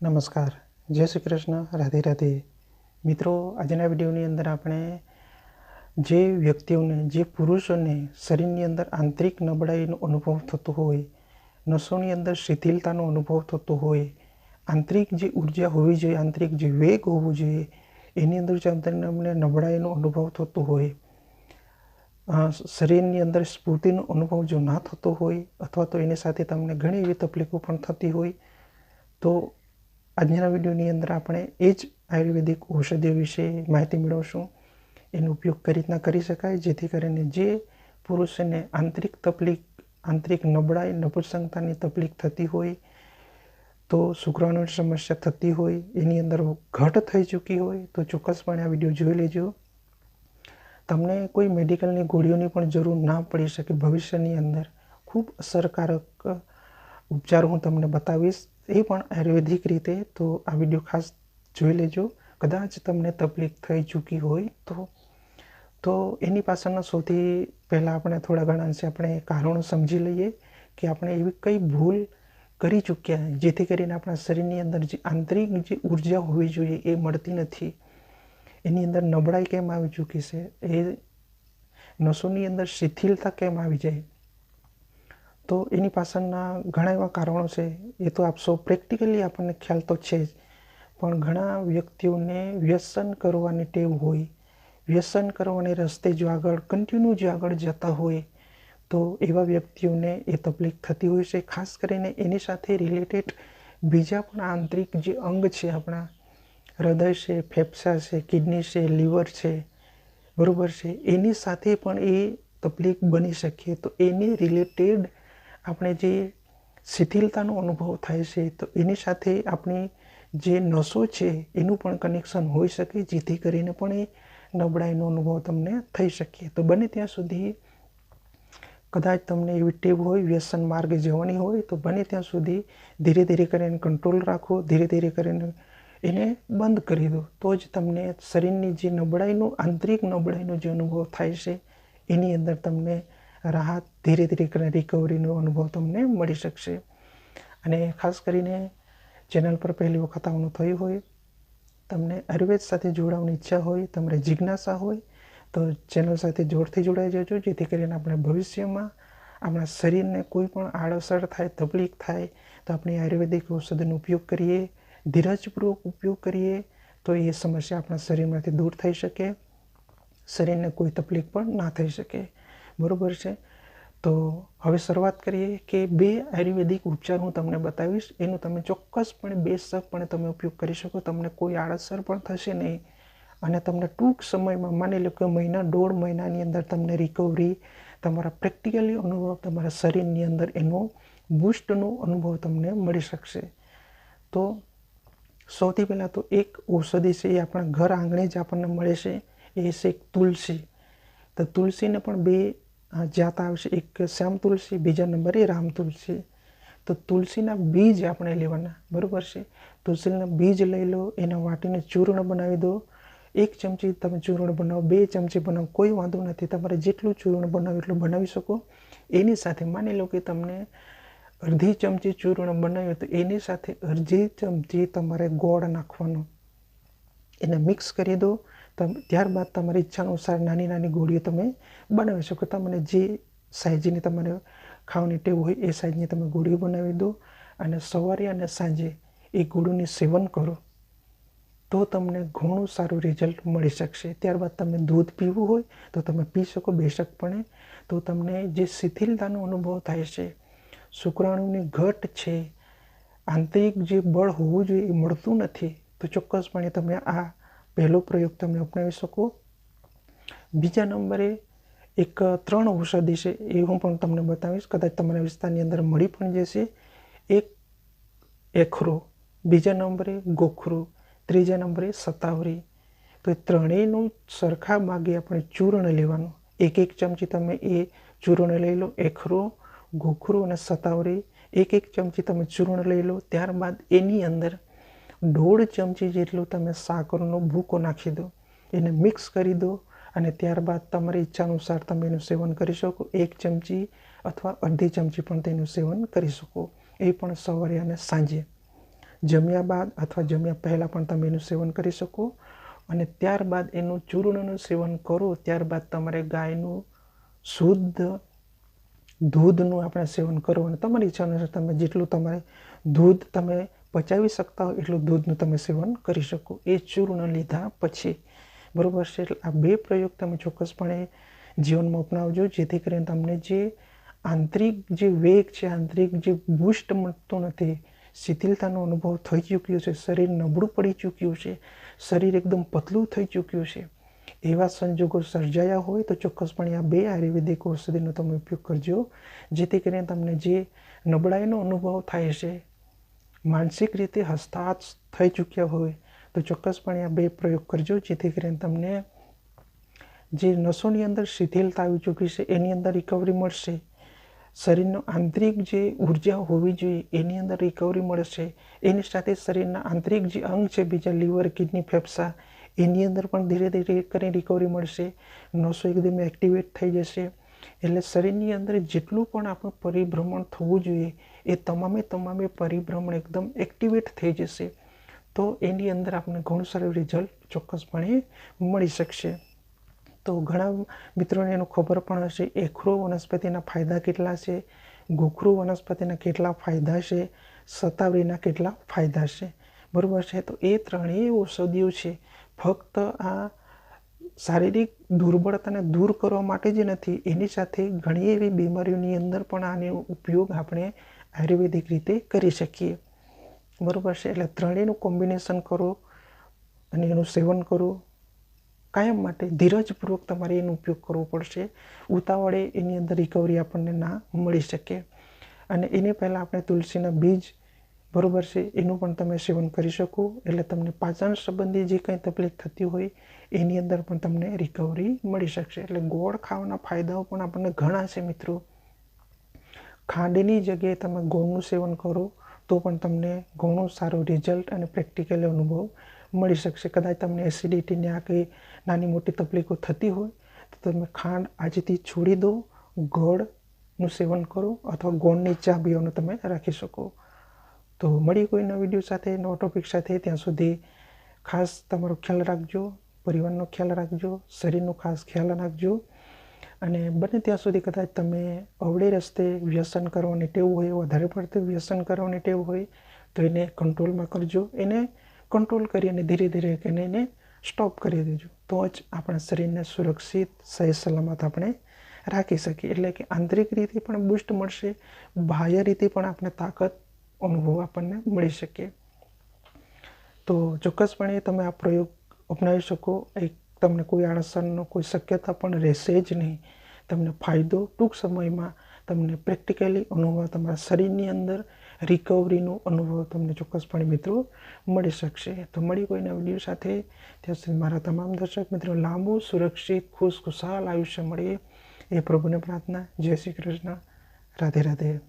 નમસ્કાર. જય શ્રી કૃષ્ણ. રાધે રાધે. મિત્રો, આજના વિડીયોની અંદર આપણે જે વ્યક્તિઓને, જે પુરુષોને શરીરની અંદર આંતરિક નબળાઈનો અનુભવ થતો હોય, નસોની અંદર શિથિલતાનો અનુભવ થતો હોય, આંતરિક જે ઊર્જા હોવી જોઈએ, આંતરિક જે વેગ હોવો જોઈએ, એની અંદર જો તમને નબળાઈનો અનુભવ થતો હોય શરીરની અંદર સ્ફૂર્તિનો અનુભવ જો ના થતો હોય, અથવા તો એની સાથે તમને ઘણી એવી તકલીફો પણ થતી હોય, તો આજના વિડીયોની અંદર આપણે એ જ આયુર્વેદિક ઔષધિઓ વિશે માહિતી મેળવશું. એનો ઉપયોગ કઈ રીતના કરી શકાય? જેથી કરીને જે પુરુષને આંતરિક તકલીફ, આંતરિક નબળાઈ નપુસંગતાની તકલીફ થતી હોય, તો શુક્રાણુની સમસ્યા થતી હોય, એની અંદર ઘટ થઈ ચૂકી હોય, તો ચોક્કસપણે આ વીડિયો જોઈ લેજો. તમને કોઈ મેડિકલની ગોળીઓની પણ જરૂર ના પડી શકે. ભવિષ્યની અંદર ખૂબ અસરકારક ઉપચાર હું તમને બતાવીશ. એ પણ આયુર્વેદિક રીતે. તો આ વીડિયો ખાસ જોઈ લેજો. કદાચ તમને તકલીફ થઈ ચૂકી હોય તો. તો એની પાછળના સૌથી પહેલાં આપણે થોડા ઘણા અંશે આપણે કારણો સમજી લઈએ કે આપણે એવી કઈ ભૂલ કરી ચૂક્યા જેથી કરીને આપણા શરીરની અંદર જે આંતરિક જે ઊર્જા હોવી જોઈએ એ મળતી નથી. એની અંદર નબળાઈ કેમ આવી ચૂકી છે? એ નસોની અંદર શિથિલતા કેમ આવી જાય? તો એની પાછળના ઘણા એવા કારણો છે, એ તો આપ સૌ પ્રેક્ટિકલી આપણને ખ્યાલ તો છે જ. પણ ઘણા વ્યક્તિઓને વ્યસન કરવાની ટેવ હોય, વ્યસન કરવાને રસ્તે જો આગળ કન્ટિન્યુ જો આગળ જતા હોય, તો એવા વ્યક્તિઓને એ તકલીફ થતી હોય છે. ખાસ કરીને એની સાથે રિલેટેડ બીજા પણ આંતરિક જે અંગ છે આપણા, હૃદય છે, ફેફસા છે કિડની છે લીવર છે, બરાબર છે, એની સાથે પણ એ તકલીફ બની શકીએ તો એની રિલેટેડ આપણે જે શિથિલતાનો અનુભવ થાય છે, તો એની સાથે આપણી જે નસો છે, એનું પણ કનેક્શન હોઈ શકે, જેથી કરીને પણ એ નબળાઈનો અનુભવ તમને થઈ શકે. તો બને ત્યાં સુધી કદાચ તમને એવી ટેવ હોય, વ્યસન માર્ગે જવાની હોય, તો બને ત્યાં સુધી ધીરે ધીરે કરીને કંટ્રોલ રાખો, ધીરે ધીરે કરીને એને બંધ કરી દો. તો જ તમને શરીરની જે નબળાઈનો, આંતરિક નબળાઈનો જે અનુભવ થાય છે, એની અંદર તમને રાહત ધીરે ધીરે કરીને રિકવરીનો અનુભવ તમને મળી શકશે. અને ખાસ કરીને ચેનલ પર પહેલી વખત આવવાનું થયું હોય, તમને આયુર્વેદ સાથે જોડાવાની ઈચ્છા હોય, તમને જિજ્ઞાસા હોય, તો ચેનલ સાથે જોરથી જોડાઈ જજો, જેથી કરીને આપણે ભવિષ્યમાં આપણા શરીરને કોઈ પણ આડઅસર થાય, તકલીફ થાય, તો આપણે આયુર્વેદિક ઔષધનો ઉપયોગ કરીએ, ધીરજપૂર્વક ઉપયોગ કરીએ, તો એ સમસ્યા આપણા શરીરમાંથી દૂર થઈ શકે. શરીરને કોઈ તકલીફ પણ ના થઈ શકે. બરાબર છે? તો હવે શરૂઆત કરીએ કે બે આયુર્વેદિક ઉપચાર હું તમને બતાવીશ. એનું તમે ચોક્કસપણે બેશકપણે તમે ઉપયોગ કરી શકો. તમને કોઈ આડઅસર પણ થશે નહીં. અને તમને ટૂંક સમયમાં, માની લો કે મહિના, દોઢ મહિનાની અંદર તમને રિકવરી તમારા પ્રેક્ટિકલી અનુભવ, તમારા શરીરની અંદર એનો બુસ્ટનો અનુભવ તમને મળી શકશે. તો સૌથી પહેલાં તો એક ઔષધિ છે એ આપણા ઘર આંગણે જ આપણને મળે છે. એ છે એક તુલસી. તો તુલસીને પણ બે જાત આવશે. એક શ્યામ તુલસી, બીજા નંબરે રામ તુલસી. તો તુલસીના બીજ આપણે લેવાના, બરાબર છે? તુલસીના બીજ લઈ લો, એને વાટીને ચૂર્ણ બનાવી દો. એક ચમચી તમે ચૂર્ણ બનાવો, બે ચમચી બનાવો, કોઈ વાંધો નથી. તમારે જેટલું ચૂર્ણ બનાવો એટલું બનાવી શકો. એની સાથે માની લો કે તમને અડધી ચમચી ચૂર્ણ બનાવ્યું તો એની સાથે અડધી ચમચી તમારે ગોળ નાખવાનો. એને મિક્સ કરી દો. ત્યારબાદ તમારી ઈચ્છા અનુસાર નાની નાની ગોળીઓ તમે બનાવી શકો. તમને જે સાઇઝની તમારે ખાવાની ટેવ હોય એ સાઇઝની તમે ગોળીઓ બનાવી દો અને સવારે અને સાંજે એ ગોળીનું સેવન કરો. તો તમને ઘણું સારું રિઝલ્ટ મળી શકશે. ત્યારબાદ તમે દૂધ પીવું હોય તો તમે પી શકો બેશકપણે. તો તમને જે શિથિલતાનો અનુભવ થાય છે, શુક્રાણુની ઘટ છે, આંતરિક જે બળ હોવું જોઈએ એ મળતું નથી, તો ચોક્કસપણે તમે આ પહેલો પ્રયોગ તમે અપનાવી શકો. બીજા નંબરે એક ત્રણ ઔષધિ છે, એ હું પણ તમને બતાવીશ. કદાચ તમારા વિસ્તારની અંદર મળી પણ જશે. એક, એખરો. બીજા નંબરે ગોખરો. ત્રીજા નંબરે સતાવરી. તો એ ત્રણેયનું સરખા માગે આપણે ચૂર્ણ લેવાનું. એક એક ચમચી તમે એ ચૂર્ણ લઈ લો, એખરો, ગોખરો અને સતાવરી. એક એક ચમચી તમે ચૂર્ણ લઈ લો. ત્યારબાદ એની અંદર દોઢ ચમચી જેટલું તમે સાકરનો ભૂકો નાખી દો. એને મિક્સ કરી દો અને ત્યારબાદ તમારી ઈચ્છા અનુસાર તમે એનું સેવન કરી શકો. એક ચમચી અથવા અડધી ચમચી પણ તેનું સેવન કરી શકો. એ પણ સવારે અને સાંજે. જમ્યા બાદ અથવા જમ્યા પહેલાં પણ તમે એનું સેવન કરી શકો. અને ત્યારબાદ એનું ચૂર્ણનું સેવન કરો. ત્યારબાદ તમારે ગાયનું શુદ્ધ દૂધનું આપણે સેવન કરવું અને તમારી ઈચ્છા અનુસાર તમે જેટલું તમારે દૂધ તમે પચાવી શકતા હોય એટલું દૂધનું તમે સેવન કરી શકો. એ ચૂર્ણ લીધા પછી, બરાબર છે? એટલે આ બે પ્રયોગ તમે ચોક્કસપણે જીવનમાં અપનાવજો, જેથી કરીને તમને જે આંતરિક જે વેગ છે, આંતરિક જે બુસ્ટ મળતો નથી, શિથિલતાનો અનુભવ થઈ ચૂક્યો છે, શરીર નબળું પડી ચૂક્યું છે, શરીર એકદમ પતલું થઈ ચૂક્યું છે, એવા સંજોગો સર્જાયા હોય તો ચોક્કસપણે આ બે આયુર્વેદિક ઔષધિનો તમે ઉપયોગ કરજો, જેથી કરીને તમને જે નબળાઈનો અનુભવ થાય છે માનસિક રીતે હસ્તાક્ષ થઈ ચૂક્યા હોય, તો ચોક્કસપણે આ બે પ્રયોગ કરજો, જેથી કરીને તમને જે નસોની અંદર શિથિલતા આવી ચૂકી છે, એની અંદર રિકવરી મળશે. શરીરનો આંતરિક જે ઊર્જા હોવી જોઈએ, એની અંદર રિકવરી મળશે. એની સાથે શરીરના આંતરિક જે અંગ છે, બીજા લીવર, કિડની, ફેફસા, એની અંદર પણ ધીરે ધીરે કરીને રિકવરી મળશે. નસો એકદમ એક્ટિવેટ થઈ જશે. એટલે શરીરની અંદર જેટલું પણ આપણું પરિભ્રમણ થવું જોઈએ, એ તમામે તમામે પરિભ્રમણ એકદમ એક્ટિવેટ થઈ જશે. તો એની અંદર આપણને ઘણું સારું રિઝલ્ટ ચોક્કસપણે મળી શકશે. તો ઘણા મિત્રોને એનું ખબર પણ હશે, એખરો વનસ્પતિના ફાયદા કેટલા છે, ગોખરુ વનસ્પતિના કેટલા ફાયદા છે સતાવરીના કેટલા ફાયદા છે. બરાબર છે? તો એ ત્રણેય ઔષધિઓ છે. ફક્ત આ શારીરિક દુર્બળતાને દૂર કરવા માટે જ નથી, એની સાથે ઘણી એવી બીમારીઓની અંદર પણ આનો ઉપયોગ આપણે આયુર્વેદિક રીતે કરી શકીએ. બરાબર છે, એટલે ત્રણેયનું કોમ્બિનેશન કરો અને એનું સેવન કરો. કાયમ માટે ધીરજપૂર્વક તમારે એનો ઉપયોગ કરવો પડશે. ઉતાવળે એની અંદર રિકવરી આપણને ના મળી શકે. અને એની પહેલાં આપણે તુલસીના બીજ બરાબર છે? એનું પણ તમે સેવન કરી શકો. એટલે તમને પાચન સંબંધી જે કંઈ તકલીફ થતી હોય, એની અંદર પણ તમને રિકવરી મળી શકશે. એટલે ગોળ ખાવાના ફાયદાઓ પણ આપણને ઘણા છે મિત્રો. ખાંડની જગ્યાએ તમે ગોળનું સેવન કરો, તો પણ તમને ઘણું સારું રિઝલ્ટ અને પ્રેક્ટિકલ અનુભવ મળી શકશે. કદાચ તમને એસિડિટીની આ કંઈ નાની મોટી તકલીફો થતી હોય, તો તમે ખાંડ આજથી છોડી દો, ગોળનું સેવન કરો અથવા ગોળની ચા તમે રાખી શકો. તો મળી કોઈના વીડિયો સાથે, નવા ટોપિક સાથે. ત્યાં સુધી ખાસ તમારો ખ્યાલ રાખજો, પરિવારનો ખ્યાલ રાખજો, શરીરનો ખાસ ખ્યાલ રાખજો. અને બને ત્યાં સુધી કદાચ તમે અવળે રસ્તે વ્યસન કરવાની ટેવ હોય, વધારે પડતું વ્યસન કરવાની ટેવ હોય, તો એને કંટ્રોલમાં કરજો. એને કંટ્રોલ કરી અને ધીરે ધીરે એને એને સ્ટોપ કરી દેજો. તો જ આપણા શરીરને સુરક્ષિત, સહી સલામત આપણે રાખી શકીએ. એટલે કે આંતરિક રીતે પણ બુસ્ટ મળશે, બાહ્ય રીતે પણ આપણે તાકાત અનુભવ આપણને મળી શકે. તો ચોક્કસપણે તમે આ પ્રયોગ અપનાવી શકો. એક તમને કોઈ આળસનનો કોઈ શક્યતા પણ રહેશે જ નહીં. તમને ફાયદો ટૂંક સમયમાં તમને પ્રેક્ટિકલી અનુભવ તમારા શરીરની અંદર રિકવરીનો અનુભવ તમને ચોક્કસપણે મિત્રો મળી શકશે. તો મળી કોઈના વીડિયો સાથે. ત્યાં સુધી મારા તમામ દર્શક મિત્રો લાંબુ, સુરક્ષિત ખુશ ખુશાલ આયુષ્ય મળીએ એ પ્રભુને પ્રાર્થના. જય શ્રી કૃષ્ણ. રાધે રાધે.